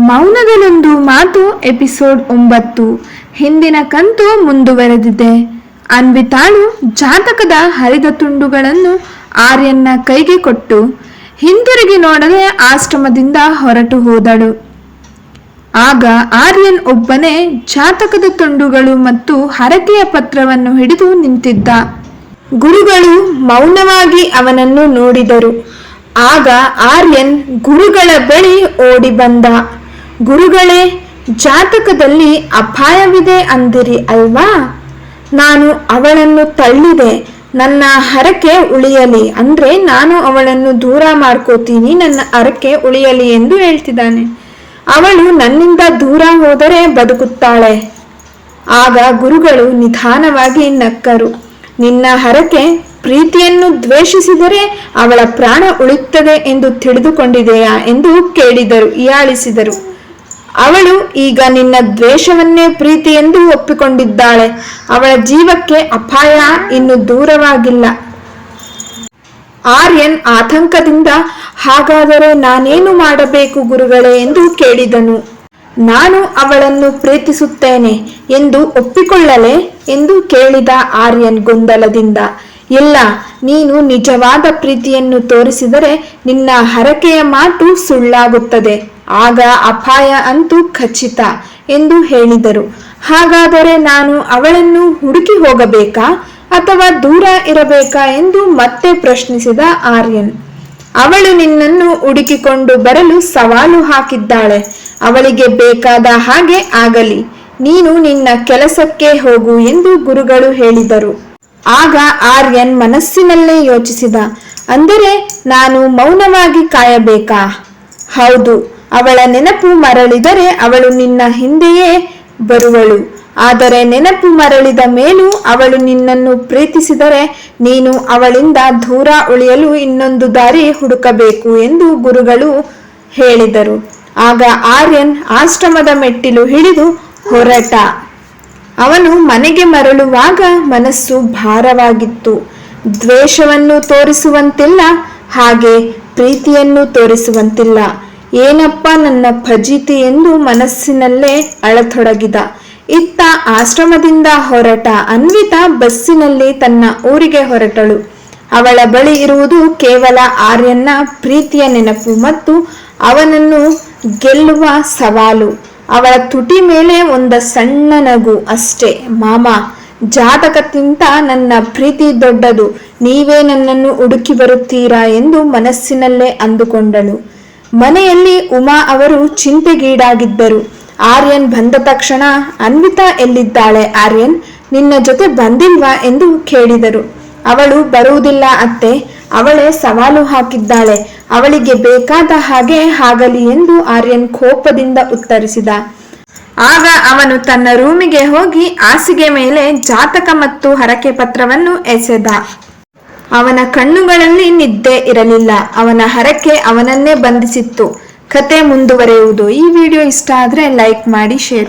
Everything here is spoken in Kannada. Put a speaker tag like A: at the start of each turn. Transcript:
A: ಮೌನದಲ್ಲೊಂದು ಮಾತು ಎಪಿಸೋಡ್ ಒಂಬತ್ತು. ಹಿಂದಿನ ಕಂತು ಮುಂದುವರೆದಿದೆ. ಅನ್ವಿತಾಳು ಜಾತಕದ ಹರಿದ ತುಂಡುಗಳನ್ನು ಆರ್ಯನ್ನ ಕೈಗೆ ಕೊಟ್ಟು ಹಿಂದಿರುಗಿ ನೋಡದೆ ಆಶ್ರಮದಿಂದ ಹೊರಟು ಹೋದಳು. ಆಗ ಆರ್ಯನ್ ಒಬ್ಬನೇ ಜಾತಕದ ತುಂಡುಗಳು ಮತ್ತು ಹರಕೆಯ ಪತ್ರವನ್ನು ಹಿಡಿದು ನಿಂತಿದ್ದ. ಗುರುಗಳು ಮೌನವಾಗಿ ಅವನನ್ನು ನೋಡಿದರು. ಆಗ ಆರ್ಯನ್ ಗುರುಗಳ ಬಳಿ ಓಡಿ ಬಂದ. ಗುರುಗಳೇ, ಜಾತಕದಲ್ಲಿ ಅಪಾಯವಿದೆ ಅಂದಿರಿ ಅಲ್ವಾ? ನಾನು ಅವಳನ್ನು ತಳ್ಳಿದೆ, ನನ್ನ ಹರಕೆ ಉಳಿಯಲಿ ಅಂದ್ರೆ ನಾನು ಅವಳನ್ನು ದೂರ ಮಾಡ್ಕೋತೀನಿ, ನನ್ನ ಹರಕೆ ಉಳಿಯಲಿ ಎಂದು ಹೇಳ್ತಿದ್ದಾನೆ. ಅವಳು ನನ್ನಿಂದ ದೂರ ಹೋದರೆ ಬದುಕುತ್ತಾಳೆ. ಆಗ ಗುರುಗಳು ನಿಧಾನವಾಗಿ ನಕ್ಕರು. ನಿನ್ನ ಹರಕೆ ಪ್ರೀತಿಯನ್ನು ದ್ವೇಷಿಸಿದರೆ ಅವಳ ಪ್ರಾಣ ಉಳಿಯುತ್ತದೆ ಎಂದು ತಿಳಿದುಕೊಂಡಿದೆಯಾ ಎಂದು ಕೇಳಿದರು, ಹೀಯಾಳಿಸಿದರು. ಅವಳು ಈಗ ನಿನ್ನ ದ್ವೇಷವನ್ನೇ ಪ್ರೀತಿ ಎಂದು ಒಪ್ಪಿಕೊಂಡಿದ್ದಾಳೆ. ಅವಳ ಜೀವಕ್ಕೆ ಅಪಾಯ ಇನ್ನು ದೂರವಾಗಿಲ್ಲ. ಆರ್ಯನ್ ಆತಂಕದಿಂದ, ಹಾಗಾದರೆ ನಾನೇನು ಮಾಡಬೇಕು ಗುರುಗಳೇ ಎಂದು ಕೇಳಿದನು. ನಾನು ಅವಳನ್ನು ಪ್ರೀತಿಸುತ್ತೇನೆ ಎಂದು ಒಪ್ಪಿಕೊಳ್ಳಲೆ ಎಂದು ಕೇಳಿದ ಆರ್ಯನ್ ಗೊಂದಲದಿಂದ. ಇಲ್ಲ, ನೀನು ನಿಜವಾದ ಪ್ರೀತಿಯನ್ನು ತೋರಿಸಿದರೆ ನಿನ್ನ ಹರಕೆಯ ಮಾತು ಸುಳ್ಳಾಗುತ್ತದೆ. ಆಗ ಅಪಾಯ ಅಂತೂ ಖಚಿತ ಎಂದು ಹೇಳಿದರು. ಹಾಗಾದರೆ ನಾನು ಅವಳನ್ನು ಹುಡುಕಿ ಹೋಗಬೇಕಾ ಅಥವಾ ದೂರ ಇರಬೇಕಾ ಎಂದು ಮತ್ತೆ ಪ್ರಶ್ನಿಸಿದ ಆರ್ಯನ್. ಅವಳು ನಿನ್ನನ್ನು ಹುಡುಕಿಕೊಂಡು ಬರಲು ಸವಾಲು ಹಾಕಿದ್ದಾಳೆ. ಅವಳಿಗೆ ಬೇಕಾದ ಹಾಗೆ ಆಗಲಿ. ನೀನು ನಿನ್ನ ಕೆಲಸಕ್ಕೆ ಹೋಗು ಎಂದು ಗುರುಗಳು ಹೇಳಿದರು. ಆಗ ಆರ್ಯನ್ ಮನಸ್ಸಿನಲ್ಲೇ ಯೋಚಿಸಿದ, ಅಂದರೆ ನಾನು ಮೌನವಾಗಿ ಕಾಯಬೇಕಾ? ಹೌದು ಅವಳ ನೆನಪು ಮರಳಿದರೆ ಅವಳು ನಿನ್ನ ಹಿಂದೆಯೇ ಬರುವಳು. ಆದರೆ ನೆನಪು ಮರಳಿದ ಮೇಲೂ ಅವಳು ನಿನ್ನನ್ನು ಪ್ರೀತಿಸಿದರೆ ನೀನು ಅವಳಿಂದ ದೂರ ಉಳಿಯಲು ಇನ್ನೊಂದು ದಾರಿ ಹುಡುಕಬೇಕು ಎಂದು ಗುರುಗಳು ಹೇಳಿದರು. ಆಗ ಆರ್ಯನ್ ಆಶ್ರಮದ ಮೆಟ್ಟಿಲು ಹಿಡಿದು ಹೊರಟ. ಅವನು ಮನೆಗೆ ಮರಳುವಾಗ ಮನಸ್ಸು ಭಾರವಾಗಿತ್ತು. ದ್ವೇಷವನ್ನು ತೋರಿಸುವಂತಿಲ್ಲ, ಹಾಗೆ ಪ್ರೀತಿಯನ್ನು ತೋರಿಸುವಂತಿಲ್ಲ. ಏನಪ್ಪ ನನ್ನ ಫಜೀತಿ ಎಂದು ಮನಸ್ಸಿನಲ್ಲೇ ಅಳತೊಡಗಿದ. ಇತ್ತ ಆಶ್ರಮದಿಂದ ಹೊರಟ ಅನ್ವಿತ ಬಸ್ಸಿನಲ್ಲಿ ತನ್ನ ಊರಿಗೆ ಹೊರಟಳು. ಅವಳ ಬಳಿ ಇರುವುದು ಕೇವಲ ಆರ್ಯನ ಪ್ರೀತಿಯ ನೆನಪು ಮತ್ತು ಅವನನ್ನು ಗೆಲ್ಲುವ ಸವಾಲು. ಅವಳ ತುಟಿ ಮೇಲೆ ಒಂದು ಸಣ್ಣ ನಗು ಅಷ್ಟೇ. ಮಾಮ, ಜಾತಕಕ್ಕಿಂತ ನನ್ನ ಪ್ರೀತಿ ದೊಡ್ಡದು. ನೀವೇ ನನ್ನನ್ನು ಹುಡುಕಿ ಬರುತ್ತೀರಾ ಎಂದು ಮನಸ್ಸಿನಲ್ಲೇ ಅಂದುಕೊಂಡಳು. ಮನೆಯಲ್ಲಿ ಉಮಾ ಅವರು ಚಿಂತೆಗೀಡಾಗಿದ್ದರು. ಆರ್ಯನ್ ಬಂದ ತಕ್ಷಣ ಅನ್ವಿತಾ ಎಲ್ಲಿದ್ದಾಳೆ ಆರ್ಯನ್? ನಿನ್ನ ಜೊತೆ ಬಂದಿಲ್ವಾ ಎಂದು ಕೇಳಿದರು. ಅವಳು ಬರುವುದಿಲ್ಲ ಅತ್ತೆ, ಅವಳೇ ಸವಾಲು ಹಾಕಿದ್ದಾಳೆ. ಅವಳಿಗೆ ಬೇಕಾದ ಹಾಗೆ ಆಗಲಿ ಎಂದು ಆರ್ಯನ್ ಕೋಪದಿಂದ ಉತ್ತರಿಸಿದ. ಆಗ ಅವನು ತನ್ನ ರೂಮಿಗೆ ಹೋಗಿ ಹಾಸಿಗೆ ಮೇಲೆ ಜಾತಕ ಮತ್ತು ಹರಕೆ ಪತ್ರವನ್ನು ಎಸೆದ. ಅವನ ಕಣ್ಣುಗಳಲ್ಲಿ ನಿದ್ದೆ ಇರಲಿಲ್ಲ. ಅವನ ಹರಕೆ ಅವನನ್ನೇ ಬಂಧಿಸಿತ್ತು. ಕತೆ ಮುಂದುವರೆಯುವುದು. ಈ ವಿಡಿಯೋ ಇಷ್ಟ ಆದರೆ ಲೈಕ್ ಮಾಡಿ, ಶೇರ್ ಮಾಡಿ.